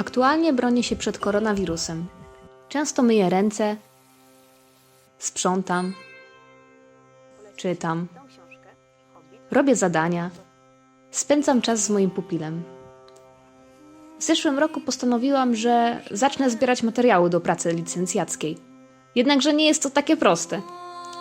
Aktualnie bronię się przed koronawirusem. Często myję ręce, sprzątam, czytam, robię zadania, spędzam czas z moim pupilem. W zeszłym roku postanowiłam, że zacznę zbierać materiały do pracy licencjackiej. Jednakże nie jest to takie proste.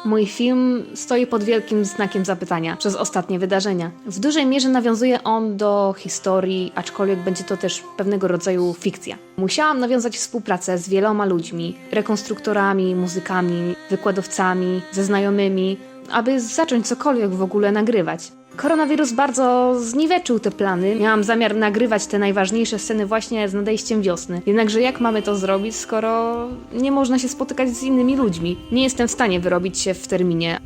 Mój film stoi pod wielkim znakiem zapytania przez ostatnie wydarzenia. W dużej mierze nawiązuje on do historii, aczkolwiek będzie to też pewnego rodzaju fikcja. Musiałam nawiązać współpracę z wieloma ludźmi, rekonstruktorami, muzykami, wykładowcami, ze znajomymi, aby zacząć cokolwiek w ogóle nagrywać. Koronawirus bardzo zniweczył te plany. Miałam zamiar nagrywać te najważniejsze sceny właśnie z nadejściem wiosny. Jednakże jak mamy to zrobić, skoro nie można się spotykać z innymi ludźmi? Nie jestem w stanie wyrobić się w terminie.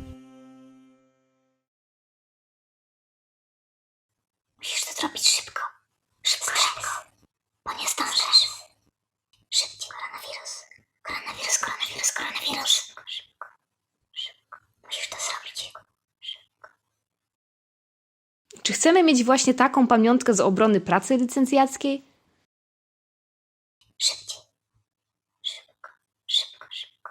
Musisz to zrobić szybko. Czy chcemy mieć właśnie taką pamiątkę z obrony pracy licencjackiej? Szybciej. Szybko, szybko, szybko.